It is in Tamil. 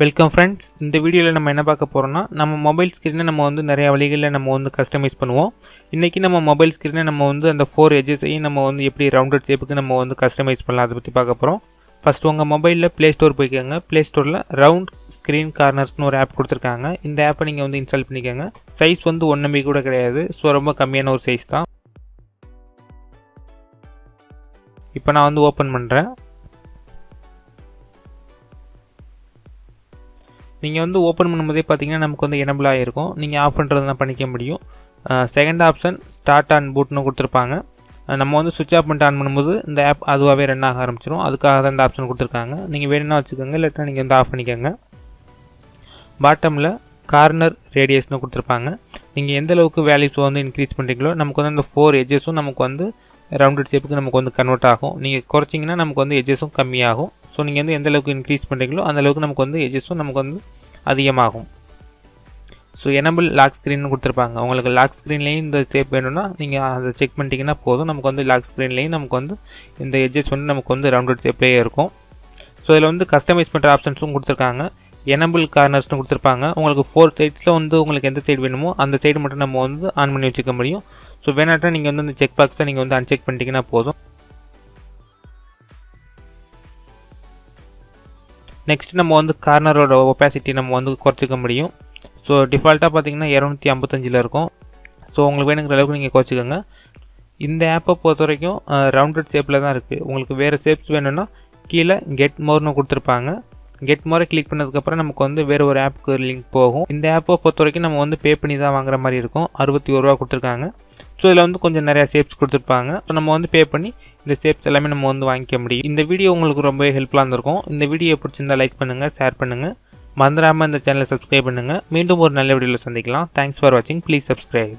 வெல்கம் ஃப்ரெண்ட்ஸ் இந்த வீடியோவில் நம்ம என்ன பார்க்க போகிறோம்னா நம்ம மொபைல் ஸ்க்ரீனை நம்ம வந்து நிறைய வழிகளில் நம்ம வந்து கஸ்டமைஸ் பண்ணுவோம். இன்றைக்கி நம்ம மொபைல் ஸ்க்ரீனை நம்ம வந்து அந்த ஃபோர் எஜஸையும் நம்ம வந்து எப்படி ரவுண்டட் ஷேப்புக்கு நம்ம வந்து கஸ்டமைஸ் பண்ணலாம் அதை பற்றி பார்க்க போகிறோம் ஃபஸ்ட் உங்கள் மொபைலில் ப்ளே ஸ்டோர் போய்க்கோங்க. ப்ளே ஸ்டோரில் ரவுண்ட் ஸ்க்ரீன் கார்னர்ஸ்னு ஒரு ஆப் கொடுத்துருக்காங்க. இந்த ஆப்பை நீங்கள் வந்து இன்ஸ்டால் பண்ணிக்கோங்க. சைஸ் வந்து ஒன் எம்பி கூட கிடையாது. ஸோ ரொம்ப கம்மியான ஒரு சைஸ் தான். இப்போ நான் வந்து ஓப்பன் பண்ணுறேன் நீங்கள் வந்து ஓப்பன் பண்ணும்போதே பார்த்தீங்கன்னா நமக்கு வந்து எனபிள் ஆகிருக்கும் நீங்கள் ஆஃப் பண்ணுறது தான் பண்ணிக்க முடியும். செகண்ட் ஆப்ஷன் ஸ்டார்ட் ஆன் பூட்னு கொடுத்துருப்பாங்க. நம்ம வந்து சுவிட்ச் ஆஃப் பண்ணிட்டு ஆன் பண்ணும்போது இந்த ஆப் அதுவாகவே ரன் ஆக ஆரம்பிச்சிடும் அதுக்காக தான் இந்த ஆப்ஷன் கொடுத்துருக்காங்க. நீங்கள் வேணும்னா வச்சுக்கோங்க இல்லாட்டா நீங்கள் வந்து ஆஃப் பண்ணிக்கோங்க. பாட்டமில் கார்னர் ரேடியஸ்னு கொடுத்துருப்பாங்க. நீங்கள் எந்த அளவுக்கு வேல்யூஸ் வந்து இன்க்ரீஸ் பண்ணுறீங்களோ நமக்கு வந்து அந்த ஃபோர் எஜ்ஜஸும் நமக்கு வந்து ரவுண்டட் ஷேப்புக்கு நமக்கு வந்து கன்வெர்ட் ஆகும். நீங்கள் குறைச்சிங்கன்னா நமக்கு வந்து எஜ்ஜஸும் கம்மியாகும். ஸோ நீங்கள் வந்து எந்த அளவுக்கு இன்க்ரீஸ் பண்ணுறீங்களோ அந்த அளவுக்கு நமக்கு வந்து எஜஸும் நமக்கு வந்து அதிகமாகும். ஸோ எனபிள் லாக் ஸ்க்ரீன் கொடுத்துருப்பாங்க. உங்களுக்கு லாக் ஸ்க்ரீன்லேயும் இந்த ஸ்டேப் வேணும்னா நீங்கள் அதை செக் பண்ணிட்டீங்கன்னா போதும். நமக்கு வந்து லாக் ஸ்க்ரீன்லேயும் நமக்கு வந்து இந்த எட்ஜஸ் வந்து நமக்கு வந்து ரவுண்டட் ஷேப்லேயே இருக்கும். ஸோ இதில் வந்து கஸ்டமைஸ் பண்ணுற ஆப்ஷன்ஸும் கொடுத்துருக்காங்க. எனபிள் கார்னர்ஸ்னு கொடுத்துருப்பாங்க. உங்களுக்கு ஃபோர் சைட்ஸில் வந்து உங்களுக்கு எந்த சைடு வேணுமோ அந்த சைடு மட்டும் நம்ம வந்து ஆன் பண்ணி வச்சுக்க முடியும். ஸோ வேணாட்டா நீங்கள் வந்து இந்த செக் பாக்ஸை நீங்கள் வந்து அன்செக் பண்ணிட்டீங்கன்னா போதும். நெக்ஸ்ட் நம்ம வந்து கார்னரோட ஒப்பாசிட்டி நம்ம வந்து குறைச்சிக்க முடியும். ஸோ டிஃபால்ட்டாக பார்த்தீங்கன்னா இரநூத்தி ஐம்பத்தஞ்சில் இருக்கும். ஸோ உங்களுக்கு வேணுங்கிற அளவுக்கு நீங்கள் குறைச்சிக்கோங்க. இந்த ஆப்பை பொறுத்த வரைக்கும் ரவுண்டட் ஷேப்பில் தான் இருக்குது உங்களுக்கு வேறு ஷேப்ஸ் வேணும்னா கீழே கெட் மோர்னு கொடுத்துருப்பாங்க. கெட் மோரை கிளிக் பண்ணதுக்கப்புறம் நமக்கு வந்து வேறு ஒரு ஆப்புக்கு லிங்க் போகும். இந்த ஆப்பை பொறுத்த வரைக்கும் நம்ம வந்து பே பண்ணி தான் வாங்குற மாதிரி இருக்கும். அறுபத்தி ஒரு ரூபா கொடுத்துருக்காங்க. ஸோ இதில் வந்து கொஞ்சம் நிறையா ஷேப்ஸ் கொடுத்துருப்பாங்க. ஸோ நம்ம வந்து பே பண்ணி இந்த ஷேப்ஸ் எல்லாமே நம்ம வந்து வாங்கிக்க முடியும். இந்த வீடியோ உங்களுக்கு ரொம்பவே ஹெல்ப்ஃபுல்லாக இருந்திருக்கும். இந்த வீடியோ பிடிச்சிருந்தா லைக் பண்ணுங்கள் ஷேர் பண்ணுங்கள் மறந்துடாமல் இந்த சேனலை சப்ஸ்கிரைப் பண்ணுங்கள் மீண்டும் ஒரு நல்ல வீடியோவில் சந்திக்கலாம். தேங்க்ஸ் ஃபார் வாட்சிங் ப்ளீஸ் சப்ஸ்கிரைப்